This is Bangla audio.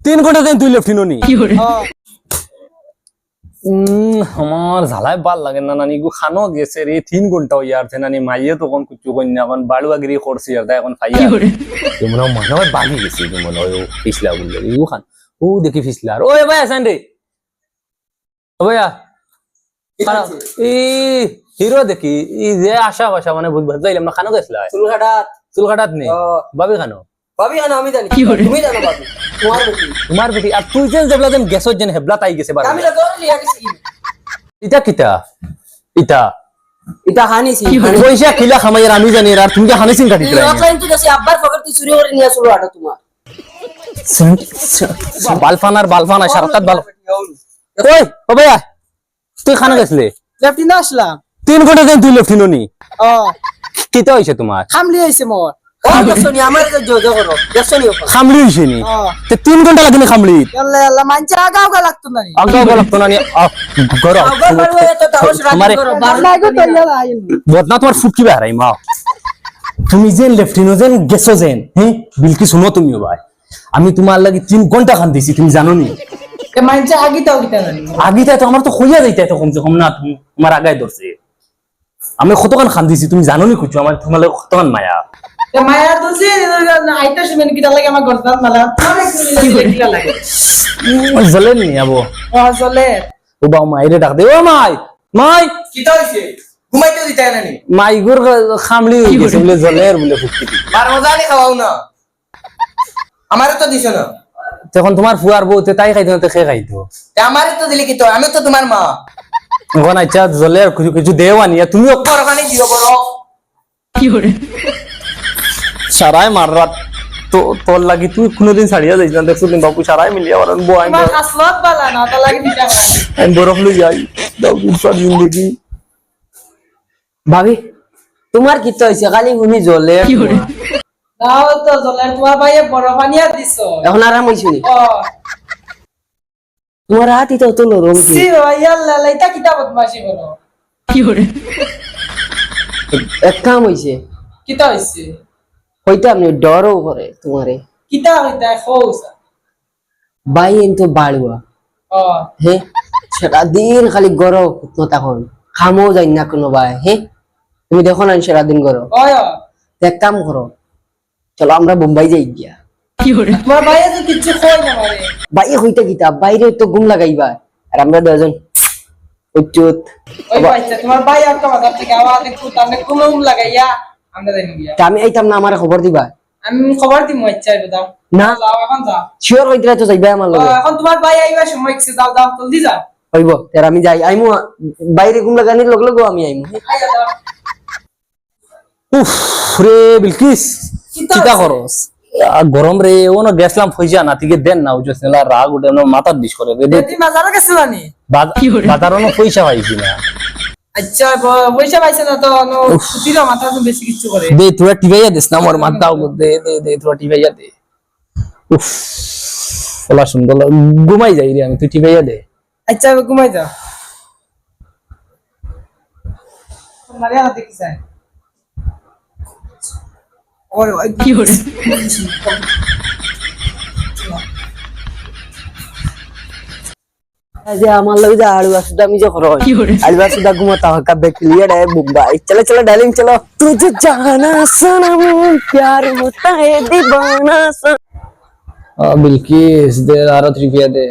তিন ঘণ্টা দিন তুই লেফটিনো নি উম, আমার ঝালাই ভালো লাগে না নানি গু খানো গেছে রে তিন ঘণ্টা হই আর নানি মাইয়ে তখন কুচু কন্যা এখন বাড়ুয়াগিরি করছি আর তাই এখন খাইয়া মনে হয় মনে হয় বাগি গেছে মনে হয় ও ফিসলা বললে ইউ খান ও দেখি ফিসলা আর ও ভাই আছেন রে। ভাইয়া ই হিরো দেখি ই যে আশা ভাষা মানে বুঝবার যাইলাম না খানো গেছিল? চুল কাটাত চুল কাটাত নেই বাবি খানো? ভাবি কেন আমি জানি। তুমি জানো ভাবি তোমার বেটি আর তুই যেন যেবলা যেন গেছত যেন হেবলা তাই গেছে বারো আমি তো লিয়া গেছি ইটা কিতা ইটা। এটা হানিছি। পয়সা কিলা খামাই আর আমি জানি আর তুমি হানিসিন কাটি অনলাইন তো দেশে আব্বার পকেট তুই চুরি করে নিয়ে চলো আটা তোমার। বালফান আর বালফান আর সারাত বাল ওই ও ভাইয়া তুই খানা গেছলে? লেফটিনে আসলাম। তিন ঘণ্টা দিন তুই লেফটিনো নি ও কিতা হইছে তোমার? খামলি আইছে মোর। খামলি নি? তিন ঘণ্টা লাগেনি খামলি আগাও লাগতো না বদনা তোমার ফুটকি বেহারাই মা। তুমি যেন লেফটিনো যেন গেছো যেন হ্যাঁ বিলকি শুনো তুমিও ভাই? আমি তোমার লাগি তিন ঘণ্টা খান দিছি তুমি জানো নি? আগিতে তো আমার তো হইয়া যাইতে তো কমসে কম না তুমি তোমার আগায় ধরছে আমি কতক্ষণ খান দিছি তুমি জানো নি কুচু আমার তোমার কতক্ষণ মায়া। মায়া তো সে আইতা শুনেন গিতা লাগে আমার গরদান মালা। লাগে জ্বলেন নি আবো? ও চলে ও বাউ মাইরে ডাক দে ও মাই মাই। কিতা হইছে ঘুমাইতে দিতে না নি? মাই গুর খামলি গেছে বলে জ্বলের বলে ফুটকি বার মজা নি খাওয়াও না? আমারে তো দিছ না? তখন তোমার ফুয়ার বউ তে তাই খাইতো না তো খেয়ে খাইতো তে আমারে তো দিলি কি তো আমি তো তোমার মা। এখন আচ্ছা কিছু দিও সারাই মার রাত। তো তোর লাগি তুই কোনোদিন ছাড়িয়া যাইছ না। দেখছ তুমি বাবু সারাই মিলিয়া তোমার বালা না তা লাগে দিতা আমি বরফ লই যাই। দাও দুসরা জিন্দগি। ভাবি তোমার কি তো হয়েছে খালি শুনি জ্বলে। দাও তো জলে তোমার ভাইয়ে বড় পানিয়া দিছ। এখন আরাম হয়েছে নি ও তোমার হাত তো তো নরম কি? সি লাইতা বদমাশি করো এক কাম হয়েছে কিতা হইছে? হইতে আপনি ডরও করে তোমারে। কিতা হইতা খৌসা বাই এন তো বাড়ুয়া হে সেটা দিন খালি গরো তখন খামও যাই না কোনো বাই হে। তুমি দেখো না সেটা দিন গরো। ওয় এক কাম করো চলো আমরা বোম্বাই যাই গিয়া। বাইরে হইতে গিতা বাইরে তো ঘুম লাগাইবা আর আমরা দুজন উচ্চুত তোমার ভাই একটা থেকে আওয়াজ একটু লাগাইয়া আমি আইতাম না আমার খবর দিবা? আমি খবর দিমু ইচ্ছা দাও না। যাও এখন যাও। শিওর হইতে তো যাইবা আমার লগে। এখন তোমার ভাই আইবা সময় কিছু যাও যাও জলদি যাও হইব তার আমি যাই। আইমু বাইরে ঘুম লাগানির লগে লগে আমি আইমু। উফ রে বিলকিস হইছে? করস গরম রে ও না গেছলাম ফইজা না থেকে দেন না উজস নেলা রাগ উঠে না মাথার দিস করে রে নি? না পয়সা পাইছি না। আচ্ছা পয়সা পাইছে না তো ছুটির মাথা বেশি কিছু করে দে তোরা টিভাইয়া দিস না আমার মাথা দে দে দে তোরা টিভাইয়া দে উফ ওলা সুন্দর ঘুমাই যাই রে আমি তুই টিভাইয়া দে আচ্ছা ঘুমাই তোমার দেখি ওরে কি হরে যে আমার লগে যে আলু আসুদা আমি যে করো আলু আসুদা ঘুমাতা হয় কাবে ক্লিয়ার है मुंबई चलो चलो डार्लिंग चलो तुझे जाना सनम प्यार होता है दीवाना सनम বিলকিস দে আরো ত্রিপিয়া দে